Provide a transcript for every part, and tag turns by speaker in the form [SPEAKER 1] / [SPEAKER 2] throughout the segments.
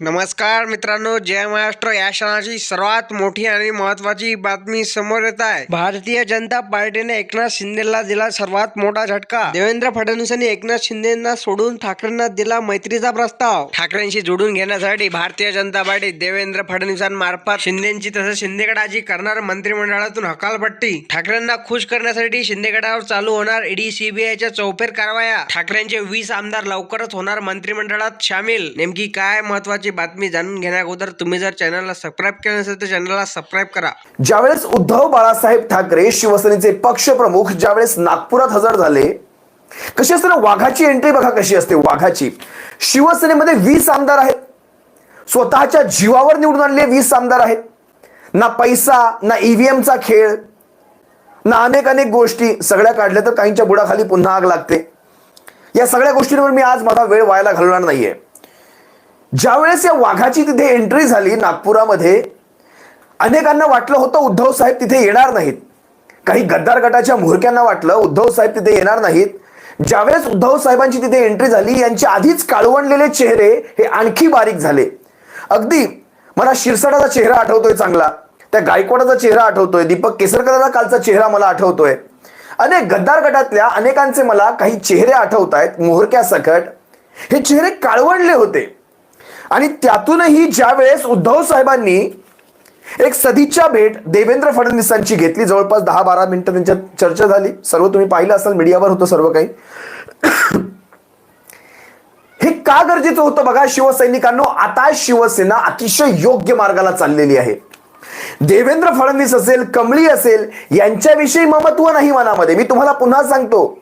[SPEAKER 1] नमस्कार मित्रांनो जय महाराष्ट्र. या क्षणाची सर्वात मोठी आणि महत्वाची बातमी समोर येत आहे. भारतीय जनता पार्टीने एकनाथ शिंदेला दिला सर्वात मोठा झटका. देवेंद्र फडणवीसांनी एकनाथ शिंदेना सोडून ठाकरेंना दिला मैत्रीचा प्रस्ताव. ठाकरेंशी जोडून घेण्यासाठी भारतीय जनता पार्टी देवेंद्र फडणवीसांमार्फत शिंदेची तसंच शिंदेगडाची करणार मंत्रिमंडळातून हकालपट्टी. ठाकरेंना खुश करण्यासाठी शिंदेगडावर चालू होणार ईडी सीबीआयच्या चौफेर कारवाया. ठाकरेंचे वीस आमदार लवकरच होणार मंत्रिमंडळात सामील नेमकी काय महत्वाची बातमी जाणून घेण्याअगोदर तुम्ही जर चॅनलला सबस्क्राईब केलं नसेल तर चॅनलला सबस्क्राईब करा.
[SPEAKER 2] ज्यावेळेस उद्धव बाळासाहेब ठाकरे शिवसेनेचे पक्षप्रमुख ज्यावेळेस नागपुरात हजर झाले कशी असते ना वाघाची एंट्री बघा कशी असते वाघाची. शिवसेनेमध्ये वीस आमदार आहेत. स्वतःच्या जीवावर निवडून आणले वीस आमदार आहेत. ना पैसा ना ईव्हीएमचा खेळ ना अनेक अनेक गोष्टी सगळ्या काढल्या तर काहींच्या बुडाखाली पुन्हा आग लागते. या सगळ्या गोष्टींवर मी आज माझा वेळ व्हायला घालणार नाहीये. ज्यावेळेस या वाघाची तिथे एंट्री झाली नागपुरामध्ये अनेकांना वाटलं होतं उद्धव साहेब तिथे येणार नाहीत. काही गद्दार गटाच्या म्होरक्यांना वाटलं उद्धव साहेब तिथे येणार नाहीत. ज्यावेळेस उद्धव साहेबांची तिथे एंट्री झाली यांचे आधीच काळवणलेले चेहरे हे आणखी बारीक झाले. अगदी मला शिरसाटाचा चेहरा आठवतोय चांगला. त्या गायकवाडाचा चेहरा आठवतोय. दीपक केसरकरांचा कालचा चेहरा मला आठवतोय. अनेक गद्दार गटातल्या अनेकांचे मला काही चेहरे आठवत आहेत मोहरक्या सकट हे चेहरे काळवणले होते. आणि त्यातूनही ज्या वेळेस उद्धव साहेबांनी एक सदिच्छा भेट देवेंद्र फडणवीसांची घेतली जवळपास दहा बारा मिनिटं त्यांच्यात चर्चा झाली. सर्व तुम्ही पाहिलं असाल मीडियावर होतं सर्व काही. हे का गरजेचं होतं बघा शिवसैनिकांनो? आता शिवसेना अतिशय योग्य मार्गाला चाललेली आहे. देवेंद्र फडणवीस असेल कमळी असेल यांच्याविषयी ममत्व नाही मनामध्ये. मी तुम्हाला पुन्हा सांगतो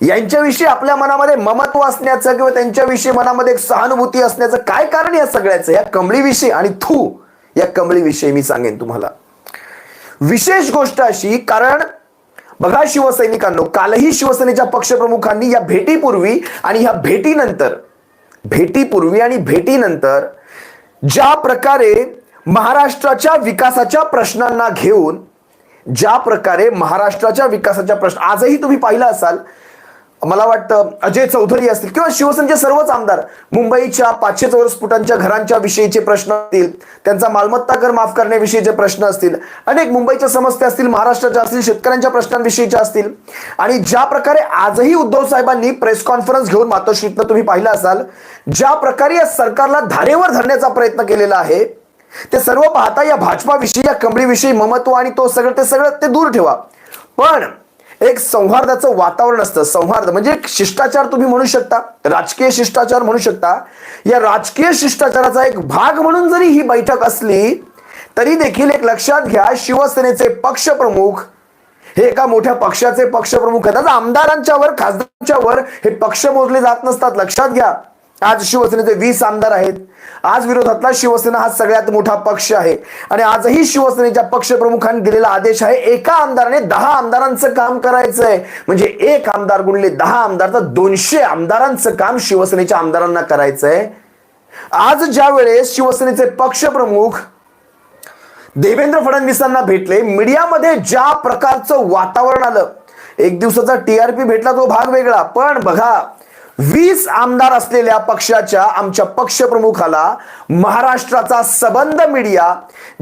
[SPEAKER 2] यांच्याविषयी आपल्या मनामध्ये ममत्व असण्याचं किंवा त्यांच्याविषयी मनामध्ये एक सहानुभूती असण्याचं काय कारण या सगळ्याचं? या कमळीविषयी आणि थू या कमळीविषयी मी सांगेन तुम्हाला. विशेष गोष्ट अशी कारण बघा शिवसैनिकांनो कालही शिवसेनेच्या पक्षप्रमुखांनी या भेटीपूर्वी आणि ह्या भेटीनंतर भेटीपूर्वी आणि भेटीनंतर ज्या प्रकारे महाराष्ट्राच्या विकासाच्या प्रश्नांना घेऊन ज्या प्रकारे महाराष्ट्राच्या विकासाच्या प्रश्न आजही तुम्ही पाहिलं असाल मला वाटतं अजय चौधरी असतील किंवा शिवसेनेचे सर्वच आमदार मुंबईच्या पाचशे चौरस फुटांच्या घरांच्या विषयीचे प्रश्न असतील त्यांचा मालमत्ता कर माफ करण्याविषयीचे प्रश्न असतील अनेक मुंबईच्या समस्या असतील महाराष्ट्राच्या असतील शेतकऱ्यांच्या प्रश्नांविषयीच्या असतील. आणि ज्या प्रकारे आजही उद्धव साहेबांनी प्रेस कॉन्फरन्स घेऊन मातोश्रीतनं तुम्ही पाहिलं असाल ज्या प्रकारे या सरकारला धारेवर धरण्याचा प्रयत्न केलेला आहे ते सर्व पाहता या भाजपाविषयी या कमळीविषयी ममत्व आणि तो सगळं ते सगळं ते दूर ठेवा. पण एक संहार्दाचं वातावरण असतं. संहार्द म्हणजे एक शिष्टाचार तुम्ही म्हणू शकता राजकीय शिष्टाचार म्हणू शकता. या राजकीय शिष्टाचाराचा एक भाग म्हणून जरी ही बैठक असली तरी देखील एक लक्षात घ्या शिवसेनेचे पक्षप्रमुख हे एका मोठ्या पक्षाचे पक्षप्रमुख आहेत. आमदारांच्यावर आमदारांच्या वर खासदारांच्या वर हे पक्ष मोजले जात नसतात. लक्षात घ्या. आज शिवसेनेचे वीस आमदार आहेत. आज विरोधातला शिवसेना हा सगळ्यात मोठा पक्ष आहे. आणि आजही शिवसेनेच्या पक्षप्रमुखांनी दिलेला आदेश आहे एका आमदाराने दहा आमदारांचं काम करायचं आहे म्हणजे एक आमदार गुणले दहा आमदार तर दोनशे आमदारांचं काम शिवसेनेच्या आमदारांना करायचं आहे आज ज्या वेळेस शिवसेनेचे पक्षप्रमुख देवेंद्र फडणवीसांना भेटले मीडियामध्ये ज्या प्रकारचं वातावरण आलं एक दिवसाचा टीआरपी भेटला तो भाग वेगळा. पण बघा वीस आमदार असलेल्या पक्षाच्या आमच्या पक्षप्रमुखाला महाराष्ट्राचा सबंध मीडिया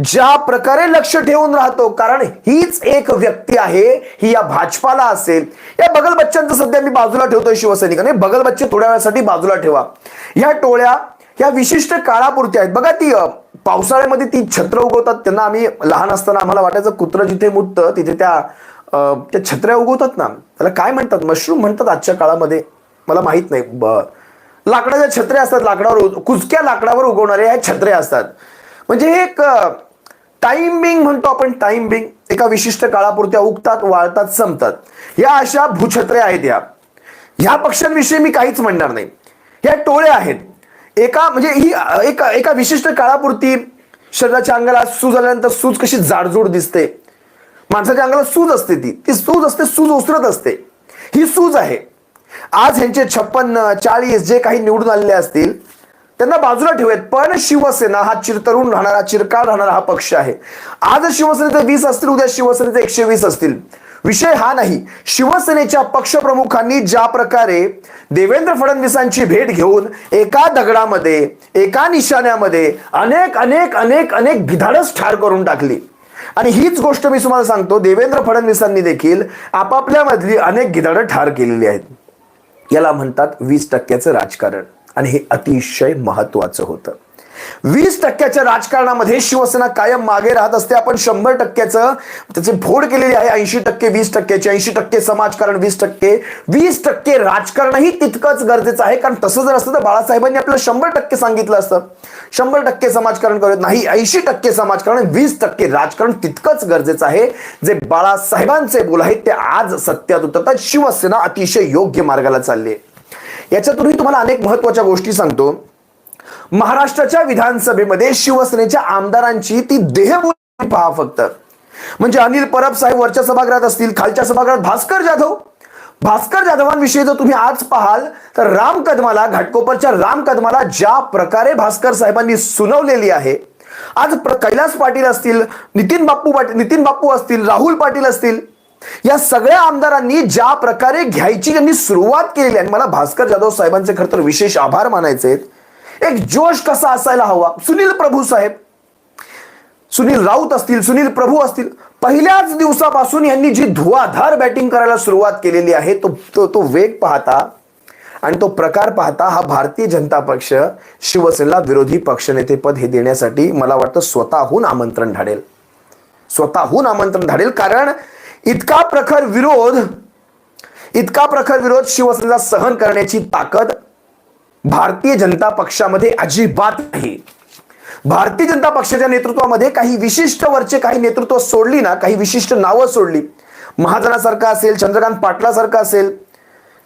[SPEAKER 2] ज्या प्रकारे लक्ष ठेवून राहतो कारण हीच एक व्यक्ती आहे ही या भाजपाला असेल. या बगल बच्चनचं सध्या मी बाजूला ठेवतोय शिवसैनिकांनी. बगल बच्चे थोड्या वेळासाठी बाजूला ठेवा. या टोळ्या या विशिष्ट काळापुरत्या आहेत. बघा ती पावसाळ्यामध्ये ती छत्र उगवतात त्यांना आम्ही लहान असताना आम्हाला वाटायचं कुत्र जिथे मुततं तिथे त्या त्या छत्र्या उगवतात ना. त्याला काय म्हणतात? मशरूम म्हणतात आजच्या काळामध्ये. मला माहीत नाही ब- लाकडाच्या छत्र्या असतात लाकडावर उग- कुचक्या लाकडावर उगवणाऱ्या ह्या छत्र्या असतात. म्हणजे हे एक टाइमिंग म्हणतो आपण टाइमिंग एका विशिष्ट काळापुरत्या उगतात वाळतात संपतात. या अशा भूछत्र्या आहेत या. ह्या पक्ष्यांविषयी मी काहीच म्हणणार नाही. ह्या टोळ्या आहेत. एका म्हणजे ही एका एका विशिष्ट काळापुरती शरीराच्या अंगाला सूज आल्यानंतर सूज कशी जाडजूड दिसते. माणसाच्या अंगाला सूज असते ती. ती सूज असते सूज ओसरत असते. ही सूज आहे. आज ह्यांचे छप्पन्न चाळीस जे काही निवडून आलेले असतील त्यांना बाजूला ठेवूयात. पण शिवसेना हा चिरतरुण राहणारा चिरकाळ राहणारा हा पक्ष आहे. आज शिवसेनेचे वीस असतील उद्या शिवसेनेचे एकशे वीस असतील. विषय हा नाही. शिवसेनेच्या पक्षप्रमुखांनी ज्या प्रकारे देवेंद्र फडणवीसांची भेट घेऊन एका दगडामध्ये एका निशाण्यामध्ये अनेक अनेक अनेक अनेक गिधाडच ठार करून टाकली. आणि हीच गोष्ट मी तुम्हाला सांगतो देवेंद्र फडणवीसांनी देखील आपापल्यामधली अनेक गिधाडं ठार केलेली आहेत. याला म्हणतात वीस टक्क्याचं राजकारण. आणि हे अतिशय महत्वाचं होतं. वीस टक्क्याच्या राजकारणामध्ये शिवसेना कायम मागे राहत असते. आपण शंभर टक्क्याचं त्याचे फोड केलेली आहे. ऐंशी टक्के वीस टक्क्याचे ऐंशी टक्के समाजकारण वीस टक्के वीस टक्के राजकारणही तितकंच गरजेचं आहे. कारण तसं जर असतं तर बाळासाहेबांनी आपलं शंभर टक्के सांगितलं असतं. शंभर टक्के समाजकारण करत नाही ऐंशी टक्के समाजकारण वीस टक्के राजकारण तितकंच गरजेचं आहे. जे बाळासाहेबांचे बोल आहेत ते आज सत्यात उतरतात. शिवसेना अतिशय योग्य मार्गाला चालली आहे. याच्यातूनही तुम्हाला अनेक महत्त्वाच्या गोष्टी सांगतो. महाराष्ट्राच्या विधानसभेमध्ये शिवसेनेच्या आमदारांची ती देहबोली पहा फक्त. म्हणजे अनिल परब साहेब वरच्या सभागृहात असतील खालच्या सभागृहात भास्कर जाधव. भास्कर जाधवांविषयी जर तुम्ही आज पाहाल तर राम कदमाला घाटकोपरच्या राम कदमाला ज्या प्रकारे भास्कर साहेबांनी सुनावलेली आहे आज कैलास पाटील असतील नितीन बाप्पू पाटील नितीन बाप्पू असतील राहुल पाटील असतील या सगळ्या आमदारांनी ज्या प्रकारे घ्यायची त्यांनी सुरुवात केलेली आणि मला भास्कर जाधव साहेबांचे खरं तर विशेष आभार मानायचे आहेत. एक जोश कसा असायला हवा? सुनील प्रभू साहेब. सुनील राऊत असतील सुनील प्रभू असतील पहिल्याच दिवसापासून यांनी जी धुवाधार बॅटिंग करायला सुरुवात केलेली आहे तो तो तो वेग पाहता आणि तो प्रकार पाहता हा भारतीय जनता पक्ष शिवसेनेला विरोधी पक्षनेतेपद हे देण्यासाठी मला वाटतं स्वतःहून आमंत्रण धाडेल स्वतःहून आमंत्रण धाडेल कारण इतका प्रखर विरोध इतका प्रखर विरोध शिवसेनेला सहन करण्याची ताकद भारतीय जनता पक्षामध्ये अजिबात नाही. भारतीय जनता पक्षाच्या नेतृत्वामध्ये काही विशिष्ट वरचे काही नेतृत्व सोडली ना काही विशिष्ट नावं सोडली. महाजनासारखं असेल चंद्रकांत पाटलासारखं असेल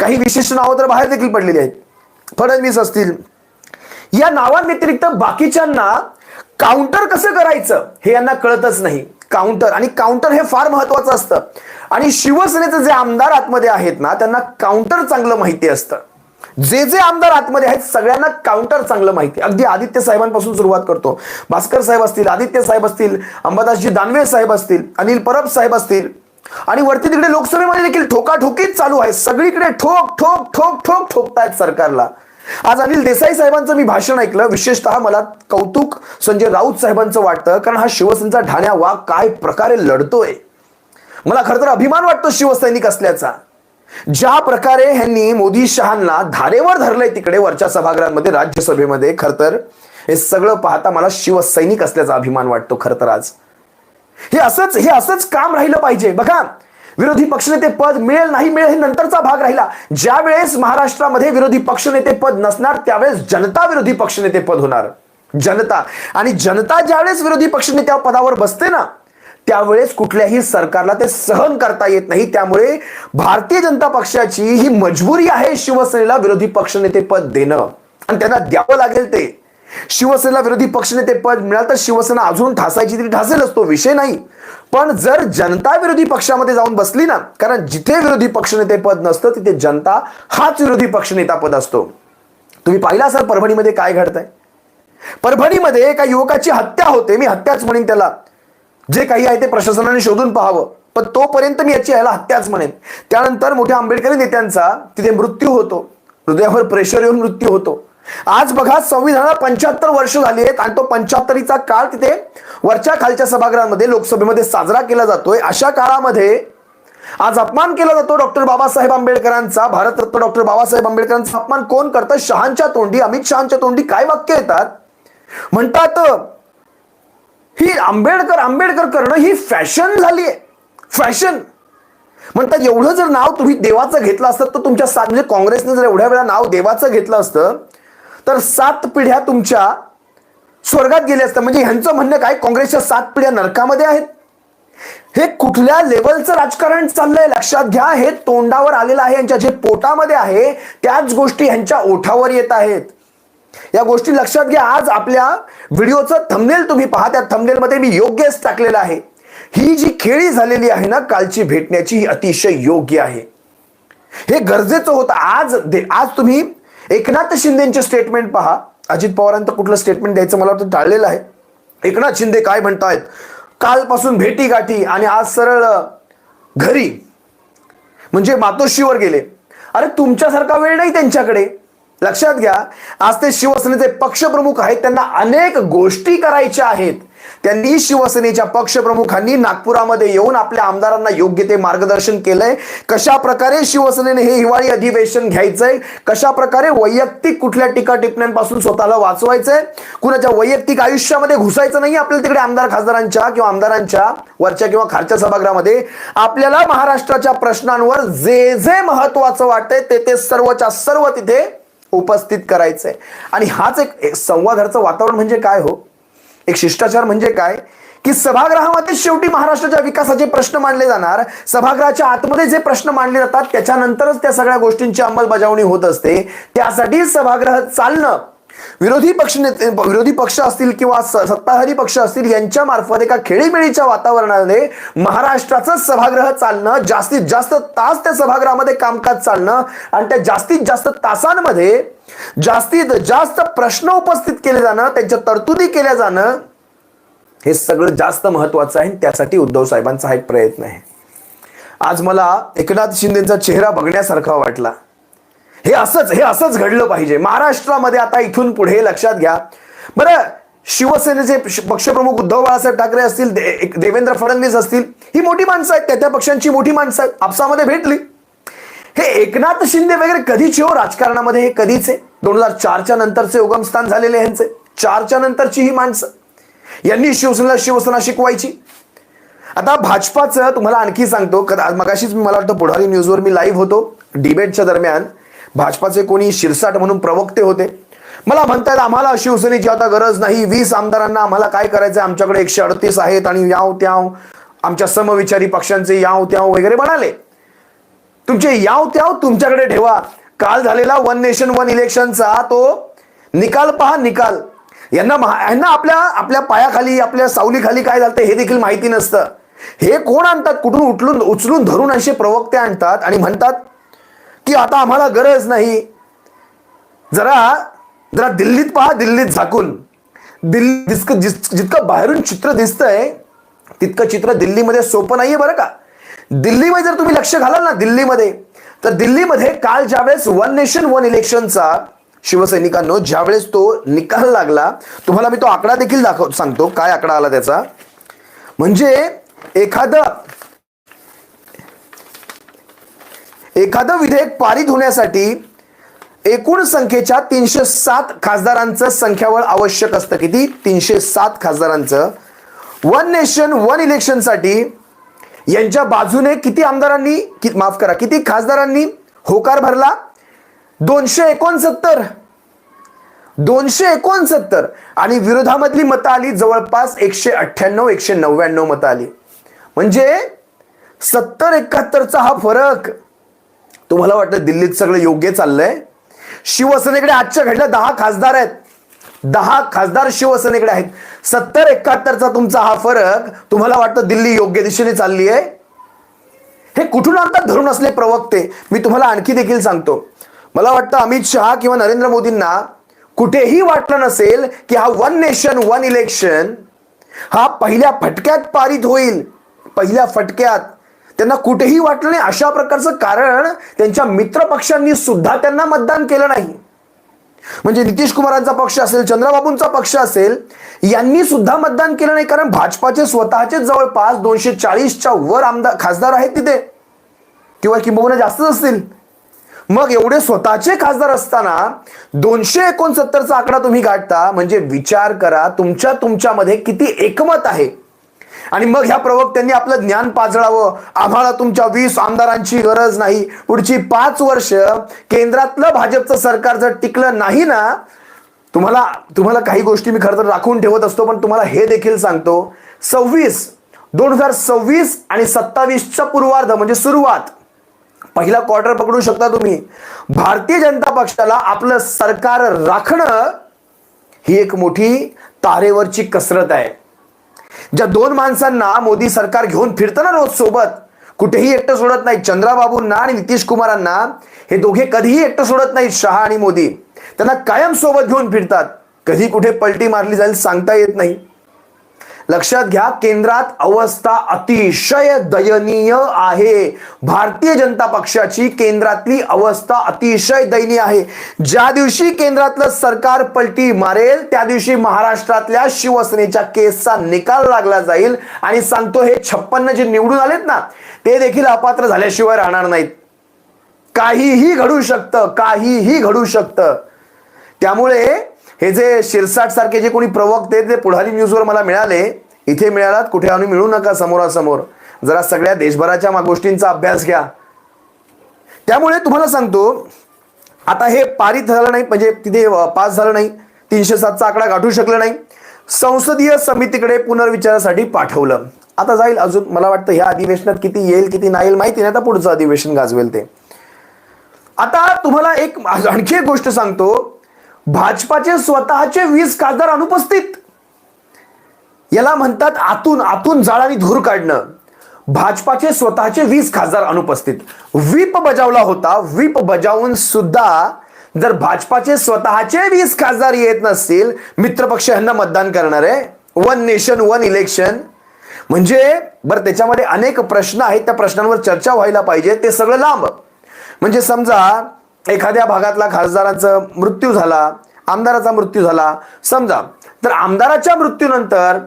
[SPEAKER 2] काही विशिष्ट नावं तर बाहेर देखील पडलेली आहेत. फडणवीस असतील. या नावांव्यतिरिक्त बाकीच्यांना काउंटर कसं करायचं हे यांना कळतच नाही. काउंटर आणि काउंटर हे फार महत्वाचं असतं. आणि शिवसेनेचे जे आमदार आतमध्ये आहेत ना त्यांना काउंटर चांगलं माहिती असतं. जे जे आमदार आतमध्ये आहेत सगळ्यांना काउंटर चांगलं माहिती आहे. अगदी आदित्य साहेबांपासून सुरुवात करतो. भास्कर साहेब असतील आदित्य साहेब असतील अंबादासजी दानवे साहेब असतील अनिल परब साहेब असतील आणि वरती तिकडे लोकसभेमध्ये देखील ठोकाठोकीच चालू आहे. सगळीकडे ठोक ठोक ठोक ठोक ठोकतायत सरकारला. आज अनिल देसाई साहेबांचं मी भाषण ऐकलं. विशेषतः मला कौतुक संजय राऊत साहेबांचं वाटतं कारण हा शिवसेनेचा ढाण्या वाघ काय प्रकारे लढतोय. मला खरं तर अभिमान वाटतो शिवसैनिक असल्याचा. ज्या प्रकारे ह्यांनी मोदी शहांना धारेवर धरलंय तिकडे वरच्या सभागृहांमध्ये राज्यसभेमध्ये खर तर हे सगळं पाहता मला शिवसैनिक असल्याचा अभिमान वाटतो खर तर आज. हे असंच हे असंच काम राहिलं पाहिजे. बघा विरोधी पक्षनेते पद मिळेल नाही मिळेल हे नंतरचा भाग राहिला. ज्या वेळेस महाराष्ट्रामध्ये विरोधी पक्षनेते पद नसणार त्यावेळेस जनता विरोधी पक्षनेते पद होणार. जनता. आणि जनता ज्यावेळेस विरोधी पक्षनेत्या पदावर बसते ना त्यावेळेस कुठल्याही सरकारला ते सहन करता येत नाही. त्यामुळे भारतीय जनता पक्षाची ही मजबुरी आहे शिवसेनेला विरोधी पक्षनेते पद देणं. आणि त्यांना द्यावं लागेल ते. शिवसेनेला विरोधी पक्षनेते पद मिळालं तर शिवसेना अजून ठासायची तरी ठासेलच तो विषय नाही. पण जर जनता विरोधी पक्षामध्ये जाऊन बसली ना कारण जिथे विरोधी पक्षनेते पद नसतं तिथे जनता हाच विरोधी पक्षनेता पद असतो. तुम्ही पाहिला असाल परभणीमध्ये काय घडतंय? परभणीमध्ये एका युवकाची हत्या होते. मी हत्याच म्हणेन त्याला. जे काही आहे ते प्रशासनाने शोधून पाहावं. पण तोपर्यंत मी याची याला हत्याच म्हणेन. त्यानंतर मोठ्या आंबेडकरी नेत्यांचा तिथे मृत्यू होतो. हृदयावर प्रेशर येऊन मृत्यू होतो. आज बघा संविधानाला पंच्याहत्तर वर्ष झाली आहेत आणि तो पंच्याहत्तरीचा काळ तिथे वरच्या खालच्या सभागृहामध्ये लोकसभेमध्ये साजरा केला जातोय. अशा काळामध्ये आज अपमान केला जातो डॉक्टर बाबासाहेब आंबेडकरांचा. भारतरत्न डॉक्टर बाबासाहेब आंबेडकरांचा अपमान कोण करतं? शहांच्या तोंडी अमित शहांच्या तोंडी काय वाक्य येतात? म्हणतात ही आंबेडकर आंबेडकर करणं ही फॅशन झाली आहे. फॅशन. म्हणतात एवढं जर नाव तुम्ही देवाचं घेतलं असतं तर तुमच्या सात म्हणजे काँग्रेसने जर एवढ्या वेळा नाव देवाचं घेतलं असतं तर सात पिढ्या तुमच्या स्वर्गात गेल्या असतं म्हणजे ह्यांचं म्हणणं काय? काँग्रेसच्या सात पिढ्या नरकामध्ये आहेत. हे कुठल्या लेवलचं राजकारण चाललंय? लक्षात घ्या हे तोंडावर आलेलं आहे. यांच्या जे पोटामध्ये आहे त्याच गोष्टी ह्यांच्या ओठावर येत आहेत. या गोष्टी लक्षात घ्या. आज आपल्या व्हिडिओचं थंबनेल तुम्ही पहा. त्या थंबनेलमध्ये मी योग्यच टाकलेलं आहे. ही जी खेळी झालेली आहे ना कालची भेटण्याची ही अतिशय योग्य आहे. हे गरजेचं होतं. आज दे आज तुम्ही एकनाथ शिंदेचे स्टेटमेंट पहा. अजित पवारांचं कुठलं स्टेटमेंट द्यायचं मला वाटतं टाळलेलं आहे. एकनाथ शिंदे काय म्हणतायत? कालपासून भेटी गाठी आणि आज सरळ घरी. म्हणजे मातोश्रीवर गेले. अरे तुमच्यासारखा वेळ नाही त्यांच्याकडे. लक्षात घ्या आज ते शिवसेनेचे पक्षप्रमुख आहेत त्यांना अनेक गोष्टी करायच्या आहेत. त्यांनी शिवसेनेच्या पक्षप्रमुखांनी नागपुरामध्ये येऊन आपल्या आमदारांना योग्य ते मार्गदर्शन केलंय. कशा प्रकारे शिवसेनेने हे हिवाळी अधिवेशन घ्यायचंय? कशा प्रकारे वैयक्तिक कुठल्या टीका टिप्पण्यांपासून स्वतःला वाचवायचंय? कुणाच्या वैयक्तिक आयुष्यामध्ये घुसायचं नाही आपल्याला तिकडे आमदार खासदारांच्या किंवा आमदारांच्या वरच्या किंवा खालच्या सभागृहामध्ये. आपल्याला महाराष्ट्राच्या प्रश्नांवर जे जे महत्वाचं वाटतंय ते ते सर्वच्या सर्व तिथे उपस्थित करायचंय. आणि हाच एक एक संवादाचं वातावरण म्हणजे काय हो? एक शिष्टाचार म्हणजे काय? की सभागृहामध्ये शेवटी महाराष्ट्राच्या विकासाचे प्रश्न मांडले जाणार. सभागृहाच्या आतमध्ये जे प्रश्न मांडले जातात त्याच्यानंतरच त्या सगळ्या गोष्टींची अंमलबजावणी होत असते. त्यासाठी सभागृह चालणं विरोधी पक्ष नेते विरोधी पक्ष असतील किंवा सत्ताधारी पक्ष असतील यांच्या मार्फत एका खेळीमेळीच्या वातावरणामध्ये महाराष्ट्राचं सभागृह चालणं जास्तीत जास्त तास त्या सभागृहामध्ये कामकाज चालणं आणि त्या जास्तीत जास्त तासांमध्ये जास्तीत जास्त प्रश्न उपस्थित केले जाणं त्यांच्या तरतुदी केल्या जाणं हे सगळं जास्त महत्वाचं आहे त्यासाठी उद्धव साहेबांचा हा एक प्रयत्न आहे. आज मला एकनाथ शिंदेचा चेहरा बघण्यासारखा वाटला. हे असंच हे असंच घडलं पाहिजे. महाराष्ट्रामध्ये आता इथून पुढे लक्षात घ्या. बरं शिवसेनेचे पक्षप्रमुख उद्धव बाळासाहेब ठाकरे असतील दे- देवेंद्र फडणवीस असतील ही मोठी माणसं आहेत त्या त्या पक्षांची मोठी माणसं आहेत. आपसामध्ये भेटली. हे एकनाथ शिंदे वगैरे कधीचे हो राजकारणामध्ये हे कधीचे दोन हजार चारच्या नंतरचे उगमस्थान झालेले यांचे. चारच्या नंतरची ही माणसं. यांनी शिवसेनेला शिवसेना शिकवायची. आता भाजपाचं तुम्हाला आणखी सांगतो. कदा मगाशीच मला वाटतं पुढारी न्यूजवर मी लाईव्ह होतो. डिबेटच्या दरम्यान भाजपाचे कोणी शिरसाट म्हणून प्रवक्ते होते. मला म्हणतात आम्हाला शिवसेनेची आता गरज नाही. वीस आमदारांना आम्हाला काय करायचं आमच्याकडे एकशे अडतीस आहेत आणि याव त्याव आमच्या समविचारी पक्षांचे याव त्याव वगैरे म्हणाले. तुमचे याव त्याव तुमच्याकडे ठेवा. काल झालेला वन नेशन वन इलेक्शनचा तो निकाल पहा निकाल. यांना महा- यांना आपल्या आपल्या पायाखाली आपल्या सावलीखाली काय झालं हे देखील माहिती नसतं. हे कोण आणतात? कुठून उठलून उचलून धरून असे प्रवक्ते आणतात आणि म्हणतात की आता आम्हाला गरज नाही. जरा जरा दिल्लीत पहा दिल्लीत झाकून. दिल्ली जितकं जितकं बाहेरून चित्र दिसतंय तितकं चित्र दिल्लीमध्ये सोपं नाहीये बरं का. दिल्लीमध्ये जर तुम्ही लक्ष घालाल ना दिल्लीमध्ये तर दिल्लीमध्ये काल ज्यावेळेस वन नेशन वन इलेक्शनचा शिवसैनिकांनो ज्यावेळेस तो निकाल लागला तुम्हाला मी तो आकडा देखील दाखव सांगतो. काय आकडा आला त्याचा? म्हणजे एखादं एखादं विधेयक पारित होण्यासाठी एकूण संख्येच्या तीनशे सात खासदारांचं संख्याबळ आवश्यक असतं. किती? तीनशे सात खासदारांचं. वन नेशन वन इलेक्शनसाठी यांच्या बाजूने किती आमदारांनी कि- माफ करा किती खासदारांनी होकार भरला? दोनशे एकोणसत्तर. दोनशे एकोणसत्तर. आणि विरोधामधली मतं आली जवळपास एकशे अठ्ठ्याण्णव एकशे नव्याण्णव मतं आली. म्हणजे सत्तर एकाहत्तरचा हा फरक. तुम्हाला वाटतं दिल्लीत सगळं योग्य चाललंय? शिवसेनेकडे आजच्या घडल्या दहा खासदार आहेत. दहा खासदार शिवसेनेकडे आहेत. सत्तर एकाहत्तरचा तुमचा हा फरक तुम्हाला वाटतं दिल्ली योग्य दिशेने चालली आहे हे कुठून आणतात धरून असले प्रवक्ते? मी तुम्हाला आणखी देखील सांगतो. मला वाटतं अमित शहा किंवा नरेंद्र मोदींना कुठेही वाटलं नसेल की हा वन नेशन वन इलेक्शन हा पहिल्या फटक्यात पारित होईल. पहिल्या फटक्यात. त्यांना कुठेही वाटलं नाही. अशा प्रकारचं कारण त्यांच्या मित्र पक्षांनी सुद्धा त्यांना मतदान केलं नाही. म्हणजे नितीश कुमारांचा पक्ष असेल चंद्रबाबूंचा पक्ष असेल यांनी सुद्धा मतदान केलं नाही. कारण भाजपाचे स्वतःचे जवळपास दोनशे चाळीसच्या वर आमदार खासदार आहेत तिथे. किंवा किंबहुना जास्तच असतील. मग एवढे स्वतःचे खासदार असताना दोनशे एकोणसत्तरचा आकडा तुम्ही गाठता म्हणजे विचार करा तुमच्या तुमच्यामध्ये किती एकमत आहे. आणि मग ह्या प्रवक्त्यांनी आपलं ज्ञान पाजळावं. आम्हाला तुमच्या वीस आमदारांची गरज नाही. पुढची पाच वर्ष केंद्रातलं भाजपचं सरकार जर टिकलं नाही ना तुम्हाला तुम्हाला काही गोष्टी मी खरं तर राखून ठेवत असतो पण तुम्हाला हे देखील सांगतो. सव्वीस दोन हजार सव्वीस आणि सत्तावीसचा पूर्वार्ध म्हणजे सुरुवात. पहिला क्वार्टर पकडू शकता तुम्ही. भारतीय जनता पक्षाला आपलं सरकार राखणं ही एक मोठी तारेवरची कसरत आहे. ज्या दोन माणसांना मोदी सरकार घेऊन फिरतं ना रोज सोबत कुठेही एकटं सोडत नाही चंद्राबाबूंना आणि नितीश कुमारांना हे दोघे कधीही एकटं सोडत नाहीत शहा आणि मोदी. त्यांना कायम सोबत घेऊन फिरतात. कधी कुठे पलटी मारली जाईल सांगता येत नाही. लक्षात घ्या केंद्रात अवस्था अतिशय दयनीय आहे. भारतीय जनता पक्षाची केंद्रातली अवस्था अतिशय दयनीय आहे. ज्या दिवशी केंद्रातलं सरकार पलटी मारेल त्या दिवशी महाराष्ट्रातल्या शिवसेनेच्या केसचा निकाल लागला जाईल. आणि सांगतो हे छप्पन्न जे निवडून आलेत ना ते देखील अपात्र झाल्याशिवाय राहणार नाहीत. काहीही घडू शकतं काहीही घडू शकतं. त्यामुळे हे जे शिरसाट सारखे जे कोणी प्रवक्ते ते पुढारी न्यूजवर मला मिळाले इथे मिळालात कुठे आम्ही मिळू नका समोरासमोर. जरा सगळ्या देशभराच्या गोष्टींचा अभ्यास घ्या. त्यामुळे तुम्हाला सांगतो आता हे पारित झालं नाही म्हणजे तिथे पास झालं नाही तीनशे सातचा आकडा गाठू शकलं नाही. संसदीय समितीकडे पुनर्विचारासाठी पाठवलं. आता जाईल अजून मला वाटतं ह्या अधिवेशनात किती येईल किती नाही येईल माहिती नाही आता पुढचं अधिवेशन गाजवेल ते. आता तुम्हाला एक आणखी एक गोष्ट सांगतो. भाजपाचे स्वतःचे वीस खासदार अनुपस्थित. याला म्हणतात आतून आतून जाळ आणि धूर काढणं. भाजपाचे स्वतःचे वीस खासदार अनुपस्थित. व्हीप बजावला होता व्हीप बजावून सुद्धा जर भाजपाचे स्वतःचे वीस खासदार येत नसतील मित्रपक्ष यांना मतदान करणार आहे वन नेशन वन इलेक्शन म्हणजे बरं त्याच्यामध्ये अनेक प्रश्न आहेत त्या प्रश्नांवर चर्चा व्हायला पाहिजे ते सगळं लांब. म्हणजे समजा एखाद्या भागातला खासदाराचा मृत्यू झाला आमदाराचा मृत्यू झाला समजा तर आमदाराच्या मृत्यूनंतर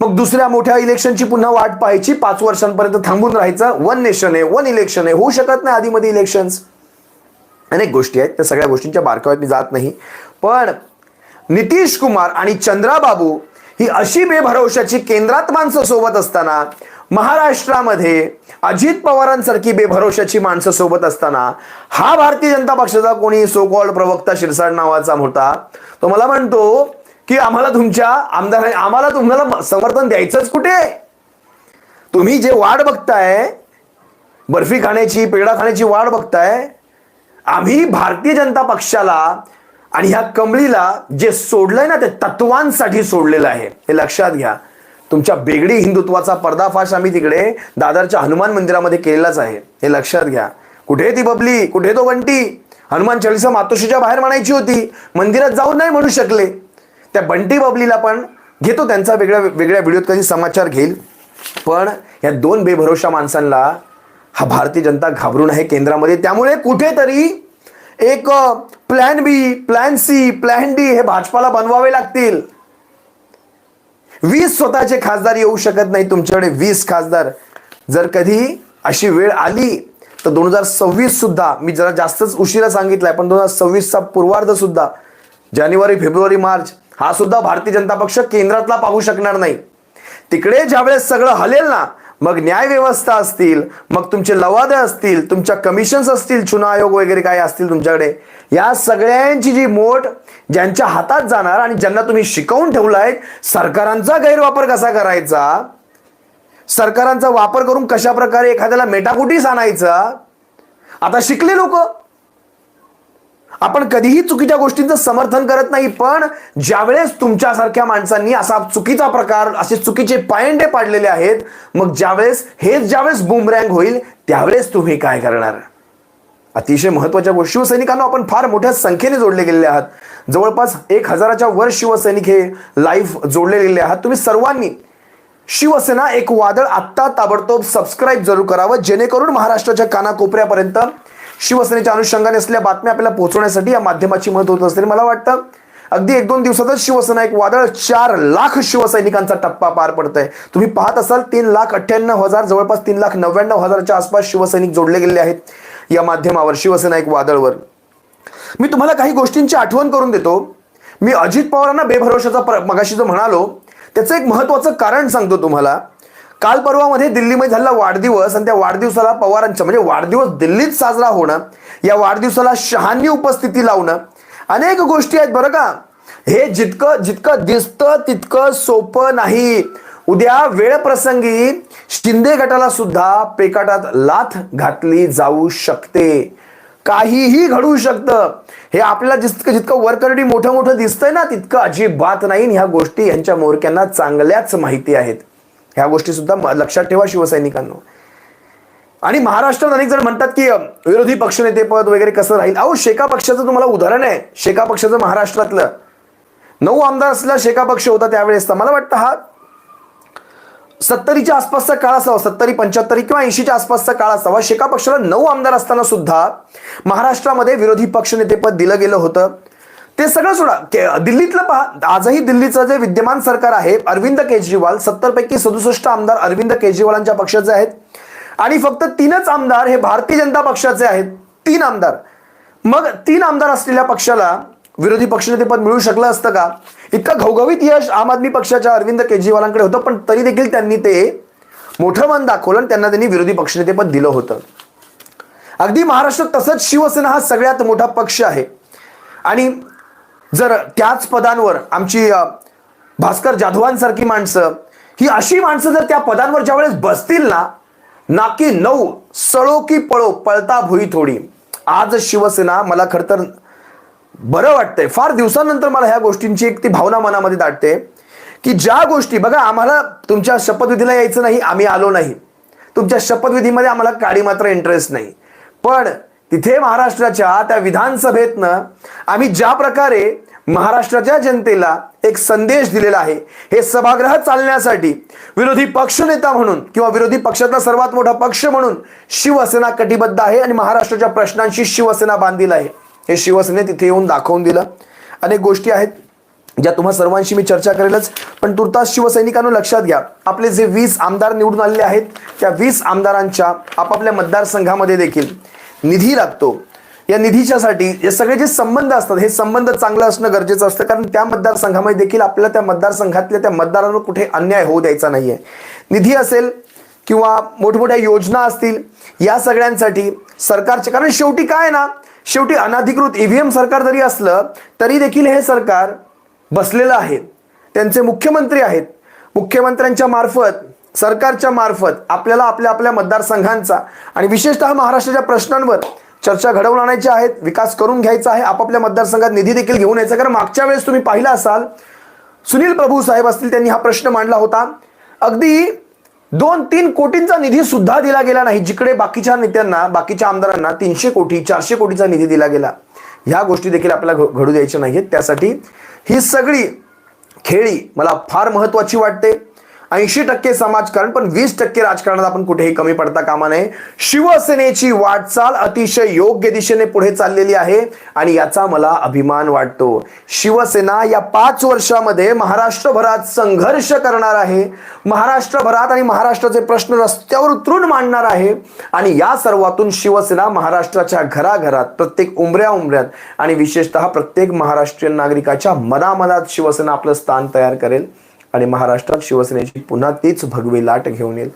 [SPEAKER 2] मग दुसऱ्या मोठ्या इलेक्शनची पुन्हा वाट पाहायची पाच वर्षांपर्यंत थांबून राहायचं वन नेशन आहे वन इलेक्शन आहे होऊ शकत नाही आधीमध्ये इलेक्शन्स अनेक गोष्टी आहेत त्या सगळ्या गोष्टींच्या बारकाव्यात मी जात नाही. पण नितीश कुमार आणि चंद्राबाबू ही अशी बेभरवशाची केंद्रात माणसं सोबत असताना महाराष्ट्रामध्ये अजित पवारांसारखी बेभरोशाची माणसं सोबत असताना हा भारतीय जनता पक्षाचा कोणी सोकॉल प्रवक्ता शिरसाट नावाचा होता तो मला म्हणतो की आम्हाला तुमच्या आमदार आम्हाला तुम्हाला समर्थन द्यायचंच कुठे? तुम्ही जे वाट बघताय बर्फी खाण्याची पेढा खाण्याची वाट बघताय आम्ही भारतीय जनता पक्षाला आणि ह्या कमळीला जे सोडलंय ना ते तत्वांसाठी सोडलेलं आहे. हे लक्षात घ्या. तुमच्या बेगडी हिंदुत्वाचा पर्दाफाश आम्ही तिकडे दादरच्या हनुमान मंदिरामध्ये केलेलाच आहे. हे लक्षात घ्या. कुठे ती बबली? कुठे तो बंटी? हनुमान चाळीसा मातोश्रीच्या बाहेर म्हणायची होती. मंदिरात जाऊन नाही म्हणू शकले. त्या बंटी बबलीला पण घेतो त्यांचा वेगळ्या वेगळ्या व्हिडिओत कधी समाचार घेईल. पण या दोन बेभरोशा माणसांना हा भारतीय जनता घाबरून आहे केंद्रामध्ये. त्यामुळे कुठेतरी एक plan B plan C plan D हे भाजपाला बनवावे लागतील. वीस स्वतःचे खासदार येऊ शकत नाही. तुमच्याकडे वीस खासदार जर कधी अशी वेळ आली तर दोन हजार सव्वीस सुद्धा मी जरा जास्तच उशिरा सांगितलंय पण दोन हजार सव्वीसचा पूर्वार्ध सुद्धा जानेवारी फेब्रुवारी मार्च हा सुद्धा भारतीय जनता पक्ष केंद्रातला पाहू शकणार नाही. तिकडे ज्यावेळेस सगळं हलेल ना मग न्याय व्यवस्था असतील मग तुमचे लवादे असतील तुमच्या कमिशन्स असतील चुना आयोग वगैरे काय असतील तुमच्याकडे या सगळ्यांची जी मोठ ज्यांच्या हातात जाणार आणि ज्यांना तुम्ही शिकवून ठेवलाय सरकारांचा गैरवापर कसा करायचा? सरकारांचा वापर करून कशा प्रकारे एखाद्याला मेटाकुटीस आणायचा? आता शिकले लोक. आपण कधीही चुकीच्या गोष्टींचं समर्थन करत नाही पण ज्यावेळेस तुमच्यासारख्या माणसांनी असा चुकीचा प्रकार असे चुकीचे पायंडे पाडलेले आहेत मग ज्यावेळेस हेच ज्यावेळेस बुमरँग होईल त्यावेळेस तुम्ही काय करणार? अतिशय महत्त्वाच्या गोष्टी. शिवसैनिकांना आपण फार मोठ्या संख्येने जोडले गेलेले आहात. जवळपास एक हजाराच्या वर शिवसैनिक हे लाईव्ह जोडले गेलेले आहात. तुम्ही सर्वांनी शिवसेना एक वादळ आत्ता ताबडतोब सबस्क्राईब जरूर करावं जेणेकरून महाराष्ट्राच्या कानाकोपऱ्यापर्यंत शिवसेनेच्या अनुषंगाने असलेल्या बातम्या आपल्याला पोहोचवण्यासाठी या माध्यमाची मदत होत असते. मला वाटतं अगदी एक दोन दिवसातच शिवसेना एक वादळ चार लाख शिवसैनिकांचा टप्पा पार पडतोय. तुम्ही पाहत असाल तीन लाख अठ्ठ्याण्णव हजार जवळपास तीन लाख नव्याण्णव हजारच्या आसपास शिवसैनिक जोडले गेलेले आहेत या माध्यमावर शिवसेना एक वादळवर. मी तुम्हाला काही गोष्टींची आठवण करून देतो. मी अजित पवारांना बेभरोशाचा प्र- मगाशी जो म्हणालो त्याचं एक महत्वाचं कारण सांगतो तुम्हाला. काल परवामध्ये दिल्लीमध्ये झालेला वाढदिवस आणि त्या वाढदिवसाला पवारांच्या म्हणजे वाढदिवस दिल्लीत साजरा होणं या वाढदिवसाला शहानी उपस्थिती लावणं अनेक गोष्टी आहेत बरं का. हे जितकं जितकं दिसतं तितकं सोपं नाही. उद्या वेळ प्रसंगी शिंदे गटाला सुद्धा पेकाटात लाथ घातली जाऊ शकते. काहीही घडू शकतं. हे आपल्याला जितकं जितकं वरकरडी मोठं मोठं दिसतंय ना तितकं अजिबात नाही. ह्या गोष्टी यांच्या मोरक्यांना चांगल्याच माहिती आहेत. ह्या गोष्टी सुद्धा लक्षात ठेवा शिवसैनिकांना. आणि महाराष्ट्रात अनेक जण म्हणतात की विरोधी पक्षनेते पद वगैरे कसं राहील? अहो शेका पक्षाचं तुम्हाला उदाहरण आहे. शेका पक्षाचं महाराष्ट्रातलं. नऊ आमदार असलेला शेका पक्ष होता त्यावेळेस. मला वाटतं हा सत्तरीच्या आसपासचा काळ असावा. सत्तरी पंच्याहत्तरी किंवा ऐंशीच्या आसपासचा काळ असावा. शेका पक्षाला नऊ आमदार असताना सुद्धा महाराष्ट्रामध्ये विरोधी पक्षनेतेपद दिलं गेलं होतं. ते सगळं सोडा. के- दिल्लीतलं पहा. आजही दिल्लीचं जे विद्यमान सरकार आहे अरविंद केजरीवाल सत्तर पैकी सदुसष्ट आमदार अरविंद केजरीवालांच्या पक्षाचे आहेत. आणि फक्त तीनच आमदार हे भारतीय जनता पक्षाचे आहेत. तीन आमदार. मग तीन आमदार असलेल्या पक्षाला विरोधी पक्षनेतेपद मिळू शकलं असतं का? इतकं घवघवीत यश आम आदमी पक्षाच्या अरविंद केजरीवालांकडे होतं पण तरी देखील त्यांनी ते मोठं मन दाखवलं आणि त्यांना त्यांनी विरोधी पक्षनेतेपद दिलं होतं. अगदी महाराष्ट्रात तसंच शिवसेना हा सगळ्यात मोठा पक्ष आहे. आणि जर त्याच पदांवर आमची भास्कर जाधवांसारखी माणसं ही अशी माणसं जर त्या पदांवर ज्यावेळेस बसतील ना नाकी नऊ सळो की पळो पळता भुई थोडी. आज शिवसेना मला खरं तर बरं वाटतंय. फार दिवसानंतर मला ह्या गोष्टींची एक ती भावना मनामध्ये दाटते की ज्या गोष्टी बघा आम्हाला तुमच्या शपथविधीला यायचं नाही आम्ही आलो नाही. तुमच्या शपथविधीमध्ये आम्हाला काडी मात्र इंटरेस्ट नाही. पण तिथे महाराष्ट्राच्या त्या विधानसभेतनं आम्ही ज्या प्रकारे महाराष्ट्राच्या जनतेला एक संदेश दिलेला आहे हे सभागृह चालण्यासाठी विरोधी पक्षनेता म्हणून किंवा विरोधी पक्षातला सर्वात मोठा पक्ष म्हणून शिवसेना कटिबद्ध आहे आणि महाराष्ट्राच्या प्रश्नांशी शिवसेना बांधील आहे. हे शिवसेने तिथे येऊन दाखवून दिलं. अनेक गोष्टी आहेत ज्या तुम्हा सर्वांशी मी चर्चा करेलच पण तुर्तास शिवसैनिकांना लक्षात घ्या आपले जे वीस आमदार निवडून आलेले आहेत त्या वीस आमदारांच्या आपापल्या मतदारसंघामध्ये देखील निधी लागतो. या निधीच्यासाठी हे सगळे जे संबंध असतात हे संबंध चांगलं असणं गरजेचं असतं. कारण त्या मतदारसंघामध्ये देखील आपल्याला त्या मतदारसंघातल्या त्या मतदारांवर कुठे अन्याय होऊ द्यायचा नाहीये. निधी असेल किंवा मोठमोठ्या योजना असतील या सगळ्यांसाठी सरकारचे कारण शेवटी काय ना शेवटी अनाधिकृत ईव्हीएम सरकार जरी असलं तरी देखील हे सरकार बसलेलं आहे. त्यांचे मुख्यमंत्री आहेत. मुख्यमंत्र्यांच्या मार्फत सरकारच्या मार्फत आपल्याला आपल्या आपल्या मतदारसंघांचा आणि विशेषतः महाराष्ट्राच्या प्रश्नांवर चर्चा घडवून आणायच्या आहेत विकास करून घ्यायचा आहे आपापल्या मतदारसंघात निधी देखील घेऊन यायचा कारण मागच्या वेळेस तुम्ही पाहिला असाल सुनील प्रभू साहेब असतील त्यांनी हा प्रश्न मांडला होता. अगदी दोन तीन कोटींचा निधी सुद्धा दिला गेला नाही जिकडे बाकीच्या नेत्यांना बाकीच्या आमदारांना तीनशे कोटी चारशे कोटीचा निधी दिला गेला. ह्या गोष्टी देखील आपल्याला घ- घडू द्यायच्या नाहीत त्यासाठी ही सगळी खेळी मला फार महत्वाची वाटते. ऐंशी टक्के समाजकारण पण वीस टक्के राजकारणात आपण कुठेही कमी पडता कामा नये. शिवसेनेची वाटचाल अतिशय योग्य दिशेने पुढे चाललेली आहे आणि याचा मला अभिमान वाटतो. शिवसेना या पाच वर्षामध्ये महाराष्ट्रभरात संघर्ष करणार आहे. महाराष्ट्रभरात आणि महाराष्ट्राचे प्रश्न रस्त्यावर उतरून मांडणार आहे. आणि या सर्वातून शिवसेना महाराष्ट्राच्या घराघरात प्रत्येक उमऱ्या उमऱ्यात आणि विशेषतः प्रत्येक महाराष्ट्रीयन नागरिकाच्या मनामनात शिवसेना आपलं स्थान तयार करेल. आणि महाराष्ट्रात शिवसेनेची पुन्हा तीच भगवी लाट घेऊन येईल.